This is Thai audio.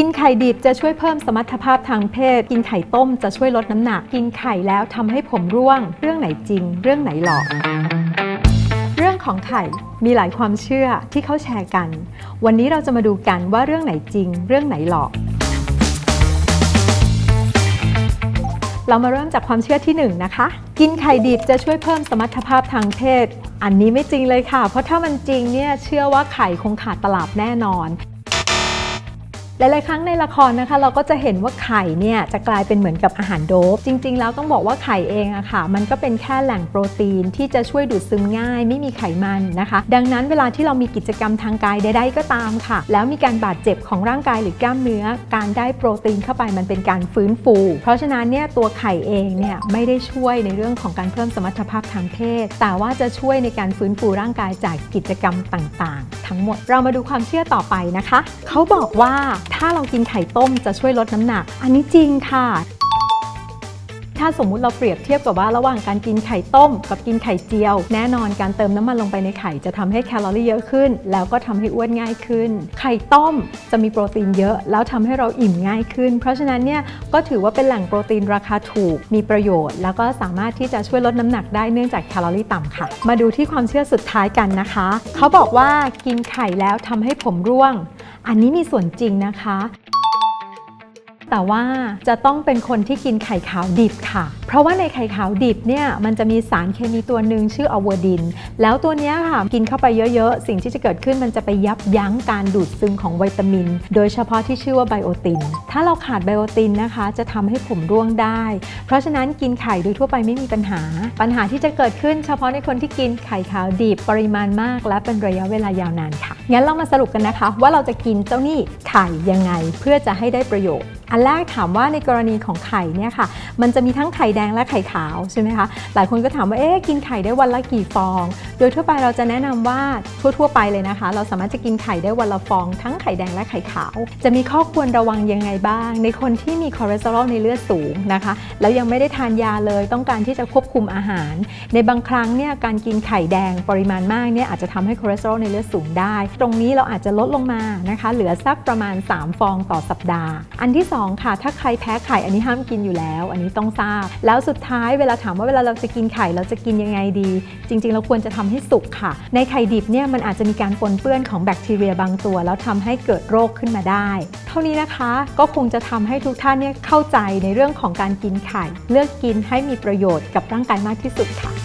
กินไข่ดิบจะช่วยเพิ่มสมรรถภาพทางเพศ กินไข่ต้มจะช่วยลดน้ำหนัก กินไข่แล้วทำให้ผมร่วง เรื่องไหนจริง เรื่องไหนหลอก เรื่องของไข่มีหลายความเชื่อที่เขาแชร์กัน วันนี้เราจะมาดูกันว่าเรื่องไหนจริง เรื่องไหนหลอกเรามาเริ่มจากความเชื่อที่1นงนะคะ กินไข่ดิบจะช่วยเพิ่มสมรรถภาพทางเพศ อันนี้ไม่จริงเลยค่ะ เพราะถ้ามันจริงเนี่ยเชื่อว่าไข่คงขาดตลาดแน่นอน หลาย ๆ ครั้งในละครนะคะ เราก็จะเห็นว่าไข่เนี่ยจะกลายเป็นเหมือนกับอาหารโดบจริง ๆ แล้วต้องบอกว่าไข่เองอะค่ะ มันก็เป็นแค่แหล่งโปรตีนที่จะช่วยดูดซึมง่าย ไม่มีไขมันนะคะ ดังนั้นเวลาที่เรามีกิจกรรมทางกายใด ๆ ก็ตามค่ะ แล้วมีการบาดเจ็บของร่างกายหรือกล้ามเนื้อ การได้โปรตีนเข้าไปมันเป็นการฟื้นฟู เพราะฉะนั้นเนี่ยตัวไข่เองเนี่ยไม่ได้ช่วยในเรื่องของการเพิ่มสมรรถภาพทางเพศ แต่ว่าจะช่วยในการฟื้นฟูร่างกายจากกิจกรรมต่าง ๆ ทั้งหมด เรามาดูความเชื่อต่อไปนะคะ เขาบอกว่าถ้าเรากินไข่ต้มจะช่วยลดน้ำหนัก อันนี้จริงค่ะ ถ้าสมมุติเราเปรียบเทียบกับว่าระหว่างการกินไข่ต้ม กับกินไข่เจียว แน่นอนการเติมน้ำมันลงไปในไข่จะทำให้แคลอรี่เยอะขึ้น แล้วก็ทำให้อ้วนง่ายขึ้น ไข่ต้มจะมีโปรตีนเยอะ แล้วทำให้เราอิ่มง่ายขึ้น เพราะฉะนั้นเนี่ยก็ถือว่าเป็นแหล่งโปรตีนราคาถูก มีประโยชน์ แล้วก็สามารถที่จะช่วยลดน้ำหนักได้เนื่องจากแคลอรี่ต่ำค่ะ มาดูที่ความเชื่อสุดท้ายกันนะคะ เขาบอกว่ากินไข่แล้วทำให้ผมร่วง อันนี้มีส่วนจริงนะคะ แต่ว่าจะต้องเป็นคนที่กินไข่ขาวดิบค่ะ เพราะว่าในไข่ขาวดิบเนี่ยมันจะมีสารเคมีตัวหนึ่งชื่ออเวอร์ดิน แล้วตัวนี้ค่ะกินเข้าไปเยอะๆ สิ่งที่จะเกิดขึ้นมันจะไปยับยั้งการดูดซึมของวิตามิน โดยเฉพาะที่ชื่อว่าไบโอติน ถ้าเราขาดไบโอตินนะคะ จะทำให้ผมร่วงได้ เพราะฉะนั้นกินไข่โดยทั่วไปไม่มีปัญหา ปัญหาที่จะเกิดขึ้นเฉพาะในคนที่กินไข่ขาวดิบปริมาณมาก และเป็นระยะเวลายาวนานค่ะ งั้นเรามาสรุปกันนะคะ ว่าเราจะกินเจ้านี่ไข่ยังไงเพื่อจะให้ได้ประโยชน์ อันแรกถามว่าในกรณีของไข่เนี่ยค่ะ มันจะมีทั้งไข่แดงและไข่ขาวใช่ไหมคะ หลายคนก็ถามว่า เอ๊ะ กินไข่ได้วันละกี่ฟอง โดยทั่วไปเราจะแนะนำว่าทั่ว ๆ ไปเลยนะคะ เราสามารถจะกินไข่ได้วันละฟอง ทั้งไข่แดงและไข่ขาว จะมีข้อควรระวังยังไงบ้าง ในคนที่มีคอเลสเตอรอลในเลือดสูงนะคะ แล้วยังไม่ได้ทานยาเลย ต้องการที่จะควบคุมอาหาร ในบางครั้งเนี่ย การกินไข่แดงปริมาณมากเนี่ยอาจจะทำให้คอเลสเตอรอลในเลือดสูงได้ ตรงนี้เราอาจจะลดลงมานะคะ เหลือสักประมาณ 3 ฟองต่อสัปดาห์ อันที่สองค่ะ ถ้าใครแพ้ไข่อันนี้ห้ามกินอยู่แล้ว อันนี้ต้องทราบ แล้วสุดท้ายเวลาถามว่าเวลาเราจะกินไข่เราจะกินยังไงดี จริง ๆ เราควรจะทำให้สุกค่ะ ในไข่ดิบเนี่ยมันอาจจะมีการปนเปื้อนของแบคทีเรียบางตัว แล้วทำให้เกิดโรคขึ้นมาได้ เท่านี้นะคะก็คงจะทำให้ทุกท่านเนี่ยเข้าใจในเรื่องของการกินไข่ เลือกกินให้มีประโยชน์กับร่างกายมากที่สุดค่ะ